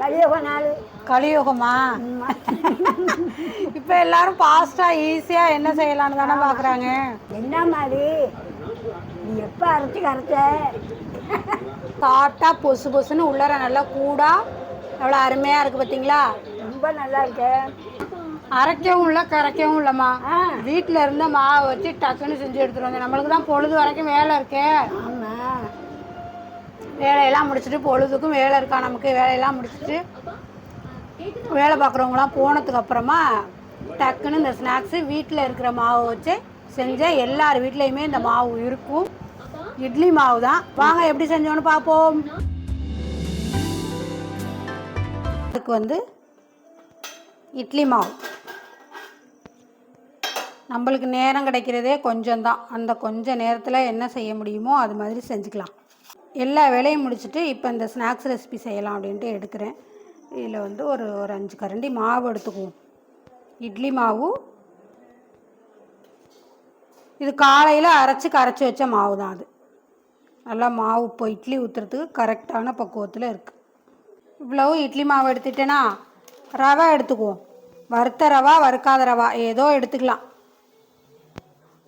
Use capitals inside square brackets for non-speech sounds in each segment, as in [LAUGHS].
கலியுக நாள் கலியுகமா இப்போ எல்லாரும் ஃபாஸ்ட்டாக ஈஸியாக என்ன செய்யலாம்னு தானே பார்க்குறாங்க என்ன மாதிரி? நீ எப்போ அரைச்சி கரைச்ச? சாப்பிட்டா பொசு பொசுன்னு உள்ளார நல்லா கூடா எவ்வளோ அருமையாக இருக்குது பார்த்தீங்களா ரொம்ப நல்லா இருக்கு. அரைக்கவும் இல்லை கரைக்கவும் இல்லைம்மா. வீட்டில் இருந்த மாவை வச்சு டக்குன்னு செஞ்சு எடுத்துகிட்டு வந்தேன் நம்மளுக்கு தான் பொழுது வரைக்கும் வேலை இருக்கே. வேலையெல்லாம் முடிச்சுட்டு பொழுதுக்கும் வேலை இருக்கா நமக்கு? வேலையெல்லாம் முடிச்சுட்டு வேலை பார்க்குறவங்களாம் போனதுக்கு அப்புறமா டக்குன்னு இந்த ஸ்நாக்ஸு வீட்டில் இருக்கிற மாவை வச்சு செஞ்சேன் எல்லார் வீட்லேயுமே இந்த மாவு இருக்கும். இட்லி மாவு தான். வாங்க எப்படி செஞ்சோன்னு பார்ப்போம். அதுக்கு வந்து இட்லி மாவு. நம்மளுக்கு நேரம் கிடைக்கிறதே கொஞ்சம் தான் அந்த கொஞ்ச நேரத்தில் என்ன செய்ய முடியுமோ அது மாதிரி செஞ்சுக்கலாம். எல்லா வேலையும் முடிச்சுட்டு இப்போ இந்த ஸ்நாக்ஸ் ரெசிபி செய்யலாம் அப்படின்ட்டு எடுக்கிறேன். இதில் வந்து ஒரு ஒரு அஞ்சு கரண்டி மாவு எடுத்துக்குவோம். இட்லி மாவு. இது காலையில் அரைச்சி கரைச்சி வச்ச மாவு தான் அது. நல்லா மாவு இப்போ இட்லி ஊற்றுறதுக்கு கரெக்டான பக்குவத்தில் இருக்குது இவ்வளவு இட்லி மாவு எடுத்துட்டேன்னா ரவை எடுத்துக்குவோம். வறுத்த ரவா வறுக்காத ரவா ஏதோ எடுத்துக்கலாம்.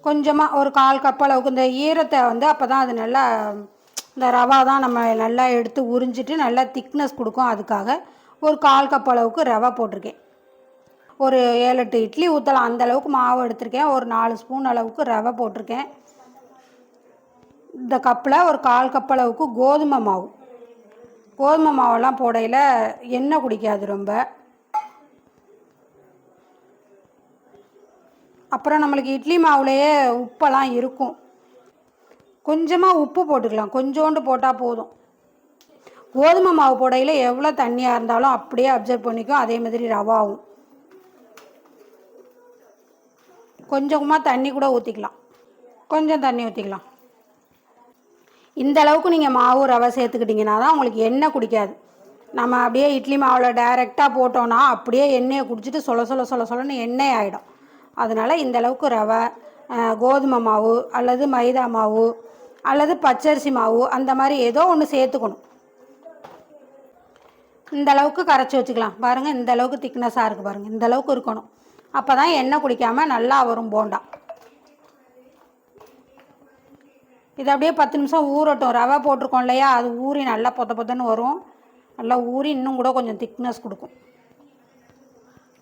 கொஞ்சமாக ஒரு கால் கப் அளவுக்கு இந்த ஈரத்தை வந்து அப்போ தான் அது நல்லா இந்த ரவா தான் நம்ம நல்லா எடுத்து உறிஞ்சிட்டு நல்லா திக்னஸ் கொடுக்கும். அதுக்காக ஒரு கால் கப் அளவுக்கு ரவை போட்டிருக்கேன். ஒரு ஏழு எட்டு இட்லி ஊற்றலாம் அந்த அளவுக்கு மாவு எடுத்திருக்கேன். ஒரு நாலு ஸ்பூன் அளவுக்கு ரவை போட்டிருக்கேன். இந்த கப்பில் ஒரு கால் கப் அளவுக்கு கோதுமை மாவு. கோதுமை மாவெல்லாம் போடையில் எண்ணெய் குடிக்காது ரொம்ப. அப்புறம் நம்மளுக்கு இட்லி மாவுலேயே உப்பெல்லாம் இருக்கும். கொஞ்சமாக உப்பு போட்டுக்கலாம். கொஞ்சோண்டு போட்டால் போதும். கோதுமை மாவு போடையில் எவ்வளோ தண்ணியாக இருந்தாலும் அப்படியே அப்சர்வ் பண்ணிக்கும். அதே மாதிரி ரவாவும். கொஞ்சமாக தண்ணி கூட ஊற்றிக்கலாம் கொஞ்சம் தண்ணி ஊற்றிக்கலாம் இந்த அளவுக்கு நீங்கள் மாவு ரவை சேர்த்துக்கிட்டிங்கன்னா தான் உங்களுக்கு எண்ணெய் குடிக்காது. நம்ம அப்படியே இட்லி மாவில் டைரெக்டாக போட்டோன்னா அப்படியே எண்ணெயை குடிச்சிட்டு சொல சொல சொல சொலன்னு எண்ணெய் ஆகிடும் அதனால் இந்த அளவுக்கு ரவை கோதுமை மாவு அல்லது மைதா மாவு அல்லது பச்சரிசி மாவு அந்த மாதிரி ஏதோ ஒன்று சேர்த்துக்கணும். இந்த அளவுக்கு கரைச்சி வச்சுக்கலாம். பாருங்கள் இந்த அளவுக்கு திக்னஸாக இருக்குது பாருங்கள் இந்த அளவுக்கு இருக்கணும். அப்போ தான் எண்ணெய் குடிக்காமல் நல்லா வரும் போண்டா. இது அப்படியே பத்து நிமிஷம் ஊறட்டும். ரவை போட்டிருக்கோம் இல்லையா? அது ஊறி நல்லா பொத்த பொத்தன்னு வரும். நல்லா ஊறி இன்னும் கூட கொஞ்சம் திக்னஸ் கொடுக்கும்.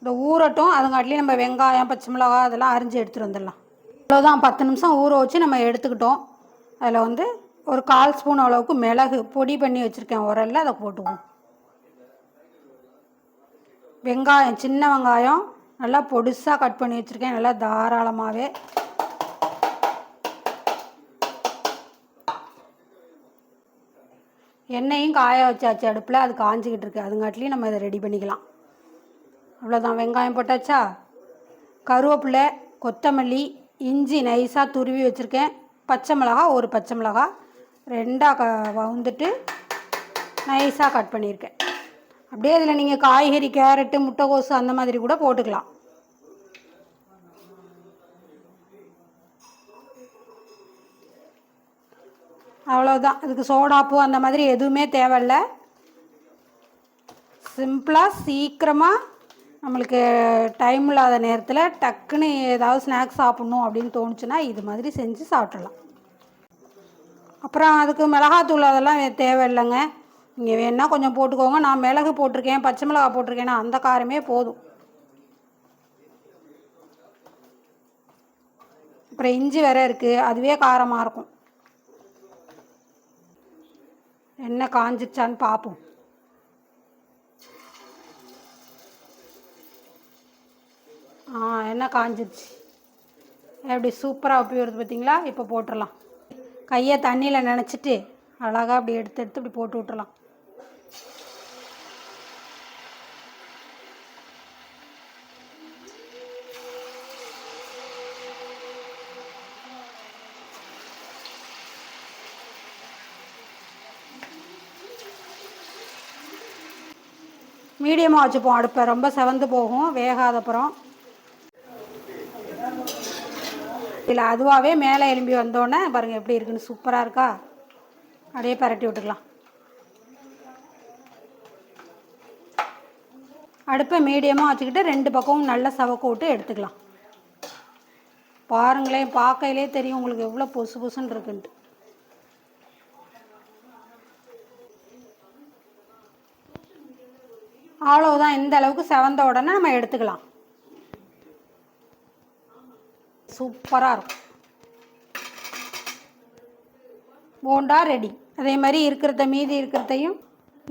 இந்த ஊறட்டும். அதுங்காட்டிலையும் நம்ம வெங்காயம் பச்சை மிளகாய் அதெல்லாம் அரிஞ்சு எடுத்துகிட்டு வந்துடலாம். அவ்வளோதான் பத்து நிமிஷம் ஊற வச்சு நம்ம எடுத்துக்கிட்டோம். அதில் வந்து ஒரு கால் ஸ்பூன் அளவுக்கு மிளகு பொடி பண்ணி வச்சுருக்கேன் உரல்ல அதை போட்டுக்குவோம். வெங்காயம் சின்ன வெங்காயம் நல்லா பொடிசாக கட் பண்ணி வச்சுருக்கேன் நல்லா தாராளமாகவே. எண்ணெயும் காய வச்சாச்சு அடுப்பில் அது காஞ்சிக்கிட்டு இருக்கு. அதுங்காட்டிலையும் நம்ம இதை ரெடி பண்ணிக்கலாம். அவ்வளோதான் வெங்காயம் போட்டாச்சா? கருவேப்பிலை கொத்தமல்லி இஞ்சி நைஸாக துருவி வச்சுருக்கேன். பச்சை மிளகா ஒரு பச்சை மிளகா ரெண்டாக க வந்துட்டு நைஸாக கட் பண்ணியிருக்கேன். அப்படியே இதில் நீங்கள் காய்கறி கேரட்டு முட்டைக்கோசு அந்த மாதிரி கூட போட்டுக்கலாம். அவ்வளோதான் இதுக்கு சோடாப்பு அந்த மாதிரி எதுவுமே தேவையில்ல. சிம்பிளாக சீக்கிரமாக நம்மளுக்கு டைம் இல்லாத நேரத்தில் டக்குன்னு ஏதாவது ஸ்நாக்ஸ் சாப்பிட்ணும் அப்படின்னு தோணுச்சுன்னா இது மாதிரி செஞ்சு சாப்பிட்றலாம் அப்புறம் அதுக்கு மிளகாத்தூள் அதெல்லாம் வே- தேவையில்லைங்க. நீங்கள் வேணால் கொஞ்சம் போட்டுக்கோங்க. நான் மிளகு போட்டிருக்கேன் பச்சை மிளகா போட்டிருக்கேன்னா அந்த காரமே போதும். அப்புறம் இஞ்சி வேற இருக்குது அதுவே காரமாக இருக்கும். என்ன காஞ்சிச்சான்னு பார்ப்போம் ஆ என்ன காஞ்சிருச்சு? எப்படி சூப்பராக உப்பி வருது பார்த்தீங்களா? இப்போ போட்டுடலாம் கையை தண்ணியில் நினச்சிட்டு அழகாக அப்படி எடுத்து எடுத்து இப்படி போட்டு விட்டுறலாம். மீடியமாக வச்சுப்போம் அடுப்பை. ரொம்ப செவந்து போகும். வேகாதப்புறம் இல்லை அதுவாகவே மேலே எலும்பி வந்தோடனே பாருங்கள் எப்படி இருக்குன்னு சூப்பராக இருக்கா? அப்படியே பரட்டி விட்டுக்கலாம். அடுப்பை மீடியமாக வச்சுக்கிட்டு ரெண்டு பக்கமும் நல்லா சவக்க விட்டு எடுத்துக்கலாம். பாருங்களேன் பார்க்கையிலே தெரியும் உங்களுக்கு எவ்வளோ பொசு பொசுன்னு இருக்குன்ட்டு. அவ்வளவுதான் இந்த அளவுக்கு செவந்த உடனே நம்ம எடுத்துக்கலாம். சூப்பராக இருக்கும். போண்டா ரெடி அதே மாதிரி இருக்கிறத மீதி இருக்கிறதையும்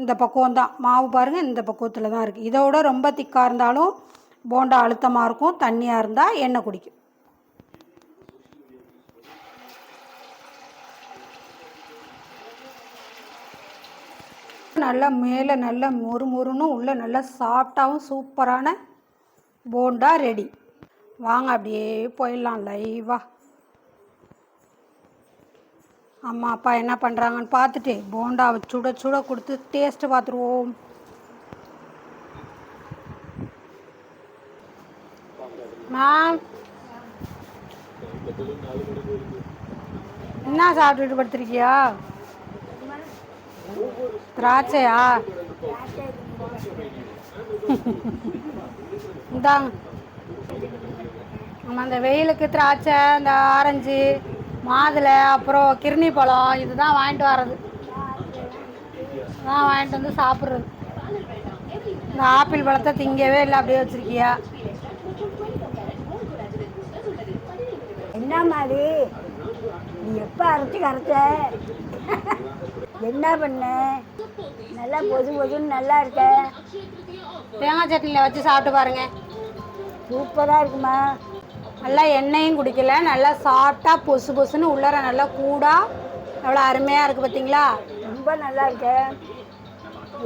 இந்த பக்குவம் தான். மாவு பாருங்கள் இந்த பக்குவத்தில் தான் இருக்குது இதோட ரொம்ப திக்காக இருந்தாலும் போண்டா அழுத்தமாக இருக்கும் தண்ணியாக இருந்தால் எண்ணெய் குடிக்கும். நல்லா மேலே நல்லா மொறு மொறுன்னு உள்ளே நல்லா சாஃப்டாகவும் சூப்பரான போண்டா ரெடி வாங்க அப்படியே போயிடலாம் லைவாக அம்மா அப்பா என்ன பண்ணுறாங்கன்னு பார்த்துட்டு போண்டாவை சுட சுட கொடுத்து டேஸ்ட்டு பார்த்துருவோம். மேம் என்ன சாப்பிட்டுட்டு படுத்துருக்கியா? திராட்சையா? இந்தாங்க. நம்ம அந்த வெயிலுக்கு திராட்சை இந்த ஆரஞ்சு மாதுளை அப்புறம் கிர்னி பழம் இதுதான் வாங்கிட்டு வர்றது. தான் வாங்கிட்டு வந்து சாப்பிட்றது. இந்த ஆப்பிள் பழத்தை திங்கவே இல்லை அப்படியே வச்சுருக்கியா? என்ன மாதிரி? நீ எப்போ அரைச்சி கரைச்ச? என்ன பண்ண? நல்லா பொது பொதுன்னு நல்லா இருக்க. தேங்காய் சட்னியில் வச்சு சாப்பிட்டு பாருங்க. சூப்பராக இருக்குமா? நல்லா எண்ணெயும் குடிக்கல நல்லா சாஃப்டாக பொசு பொசுன்னு உள்ளார நல்லா கூடாக எவ்வளோ அருமையாக இருக்குது பார்த்தீங்களா ரொம்ப நல்லா இருக்க.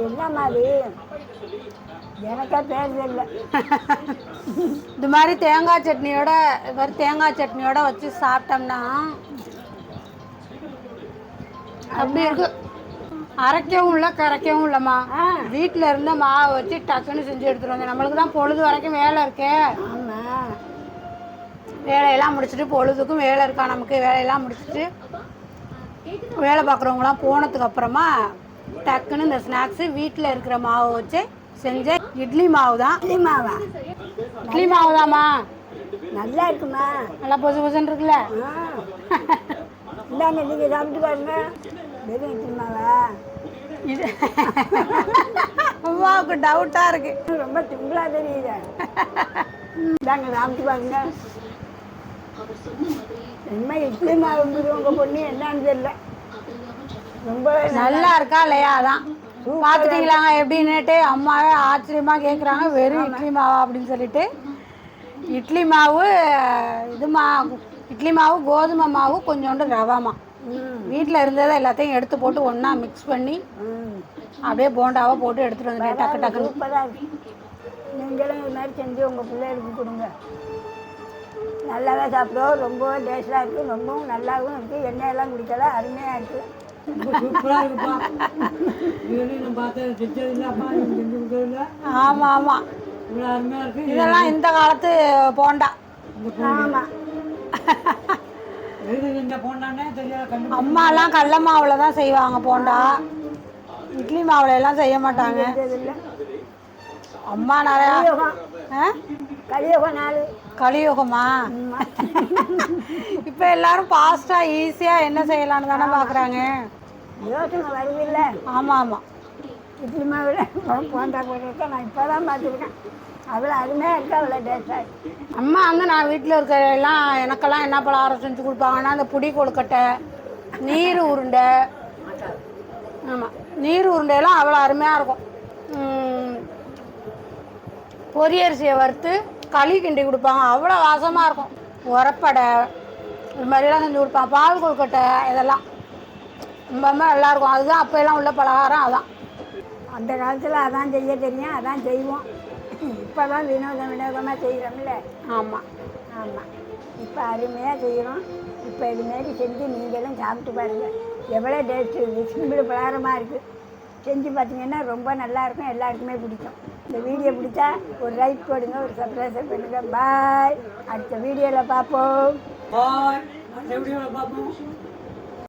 என்ன மாதிரி? எனக்கா பேர் தெரியல. [LAUGHS] இது மாதிரி தேங்காய் சட்னியோட இது மாதிரி தேங்காய் சட்னியோட வச்சு சாப்பிட்டோம்னா அப்படி இருக்கு. அரைக்கவும் இல்லை கரைக்கவும் இல்லைம்மா. ஆ. வீட்டில் இருந்த மாவை வச்சு டக்குன்னு செஞ்சு எடுத்துட்டு வந்தேன் நம்மளுக்கு தான் பொழுது வரைக்கும் வேலை இருக்கே. வேலையெல்லாம் முடிச்சுட்டு பொழுதுக்கும் வேலை இருக்கா நமக்கு? வேலையெல்லாம் முடிச்சுட்டு வேலை பார்க்குறவங்களாம் போனதுக்கு அப்புறமா டக்குன்னு இந்த ஸ்நாக்ஸு வீட்டில் இருக்கிற மாவை வச்சு செஞ்ச இட்லி மாவு தான் இட்லி மாவா? இட்லி மாவு தாம்மா நல்லா இருக்குமா? நல்லா பொசு பொசுன்னு இருக்குல்ல? ஆ. இந்தாங்க நீங்கள் சாப்பிட்டு பாருங்க. வெறும் இட்லி மாவா? இது அம்மாவுக்கு டவுட்டாக இருக்கு. ரொம்ப சிம்பிளாக தெரியுது. இந்தாங்க சாப்பிட்டு பாருங்க. என்ன இட்லி மாவு உங்கள் பொண்ணு? என்னன்னு தெரியல. ரொம்ப நல்லா இருக்கா இல்லையா அதான்? பார்த்துட்டீங்களாங்க? எப்படின்னுட்டு அம்மாவே ஆச்சரியமா கேட்குறாங்க வெறும் இட்லி மாவா அப்படின்னு சொல்லிட்டு. இட்லி மாவு இது மா இட்லி மாவு கோதுமை மாவு கொஞ்சோண்டு ரவாமா ம். வீட்டில் இருந்ததை எல்லாத்தையும் எடுத்து போட்டு ஒன்றா மிக்ஸ் பண்ணி ம். அப்படியே போண்டாவை போட்டு எடுத்துகிட்டு வந்துட்டேன். டக்கு டக்குன்னு. நீங்களும் இது மாதிரி செஞ்சு உங்கள் பிள்ளைகளுக்கு கொடுங்க. நல்லாவே சாப்பிடுவோம் ரொம்ப டேஸ்டாக இருக்குது ரொம்பவும் நல்லாவும் இருக்குது எண்ணெயெல்லாம் குடிக்கல அருமையாக இருக்குது ஆமாம் ஆமாம் இதெல்லாம் இந்த காலத்து போண்டா. ஆமாம் அம்மாலாம் கடல மாவில் தான் செய்வாங்க போண்டா. இட்லி மாவுல எல்லாம் செய்ய மாட்டாங்க. இல்லை அம்மா நிறையா? கலியுகம். நாள் கலியுகமா? இப்போ எல்லாரும் ஃபாஸ்ட்டாக ஈஸியாக என்ன செய்யலாம்னு தானே பார்க்குறாங்க யோசனை வருதில்ல. ஆமாம் ஆமாம் இட்லி மாவில் போண்டா போட்டிருக்கேன் நான் இப்போ தான் பார்த்துருக்கேன். அவ்வளோ அருமையாக இருக்கா அவ்வளோ டேஸ்டாக அம்மா வந்து நான் வீட்டில் இருக்கிற எல்லாம் எனக்கெல்லாம் என்ன பலகாரம் செஞ்சு கொடுப்பாங்கன்னா அந்த புடி கொழுக்கட்டை நீர் உருண்டை. ஆமாம் நீர் உருண்டையெல்லாம் அவ்வளோ அருமையாக இருக்கும். பொரியரிசியை வறுத்து களி கிண்டி கொடுப்பாங்க. அவ்வளோ வாசமாக இருக்கும். உரப்படை இது மாதிரிலாம் செஞ்சு கொடுப்பாங்க. பால் கொழுக்கட்டை இதெல்லாம். ரொம்ப நல்லாயிருக்கும் அதுதான் அப்போ எல்லாம் உள்ள பலகாரம் அதான். அந்த காலத்தில் அதான் செய்ய தெரியும். அதான் செய்வோம். இப்போ தான் வினோதம் வினோதமாக செய்கிறோம்ல ஆமாம் ஆமாம் இப்போ அருமையாக செய்கிறோம் இப்போ இதுமாரி செஞ்சு நீங்களும் சாப்பிட்டு பாருங்கள் எவ்வளோ டேஸ்ட்டு இருக்குது சிம்பிள் பலகாரமாக இருக்குது செஞ்சு பார்த்தீங்கன்னா ரொம்ப நல்லாயிருக்கும் எல்லாருக்குமே பிடிக்கும். இந்த வீடியோ பிடிச்சா ஒரு லைக் போடுங்க ஒரு சப்ஸ்கிரைப் பண்ணுங்க. பாய் அடுத்த வீடியோவில் பார்ப்போம். பாய் அடுத்த வீடியோவில் பார்ப்போம்.